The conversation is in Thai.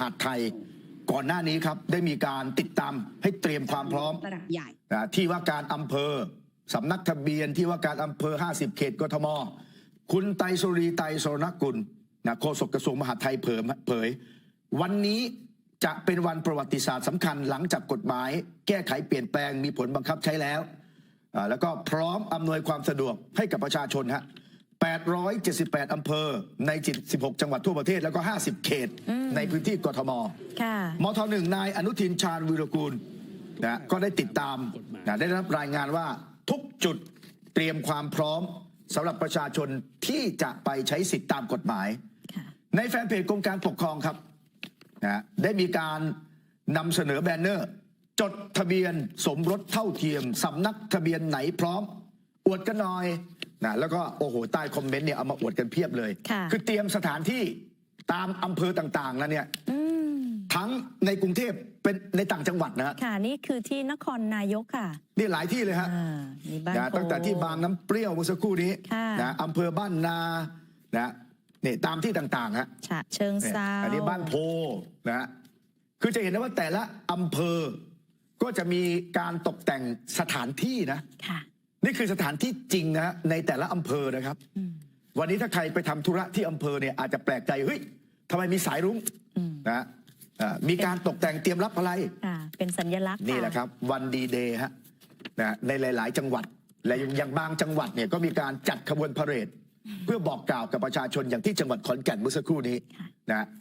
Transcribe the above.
หาดไทย ก่อนหน้านี้ครับได้มีการติดตามให้เตรียมความพร้อมระดับใหญ่นะที่ว่าการอำเภอสำนักทะเบียนที่ว่าการอำเภอ 50 เขตกทม คุณไตรสุรีไตรสรณกุลนะโฆษกกระทรวงมหาดไทยเผยเผย วันนี้จะเป็นวันประวัติศาสตร์สำคัญหลังจากกฎหมาย แก้ไขเปลี่ยนแปลงมีผลบังคับใช้แล้วอ่าแล้วก็พร้อมอำนวยความสะดวกให้กับประชาชนฮะ 878 อำเภอ ใน 16 จังหวัดทั่วประเทศ แล้วก็ 50 เขต ในพื้นที่กทมค่ะมทหนึ่งนายอนุทินชาญวิรกูลนะก็ได้ติดตามนะได้รับรายงานว่าทุกจุดเตรียมความพร้อมสำหรับประชาชนที่จะไปใช้สิทธิตามกฎหมายค่ะในแฟนเพจกรมการปกครองครับนะได้มีการนำเสนอแบนเนอร์ จดทะเบียนสมรสเท่าเทียมสำนักทะเบียนไหนพร้อม อวดกันหน่อยนะแล้วก็โอ้โหใต้คอมเมนต์เนี่ยเอามาอวดกันเพียบเลยค่ะอเตรียมสถานที่ตามอำเภอต่างๆแล้วเนี่ยอืมทั้งในกรุงเทพเป็นในต่างจังหวัดนะฮะค่ะนี่คือที่นครนายกค่ะนี่หลายที่เลยฮะอ่ามีบ้านนะโพตั้งแต่ที่บางน้ำเปรี้ยวเมื่อสักครู่นี้ค่ะนะอำเภอบ้านนานะนี่ตามที่ต่างๆฮะฉะเชิงเนี่ยเซาอันนี้บ้านโพนะฮะคือจะเห็นได้ว่าแต่ละอำเภอก็จะมีการตกแต่งสถานที่นะค่ะ นี่คือสถานที่จริงนะฮะในแต่ละอำเภอนะครับอืมวันนี้ถ้าใครไปทำธุระที่อำเภอเนี่ยอาจจะแปลกใจเฮ้ยทำไมมีสายรุ้งอืมนะฮะอ่ามีการตกแต่งเตรียมรับอะไร ค่ะ เป็นสัญลักษณ์นี่แหละครับวันดีเดย์ฮะนะในหลาย ๆ จังหวัด และอย่างบางจังหวัดเนี่ยก็มีการจัดขบวนพาเหรดเพื่อบอกกล่าวกับประชาชนอย่างที่จังหวัดขอนแก่นเมื่อสักครู่นี้นะ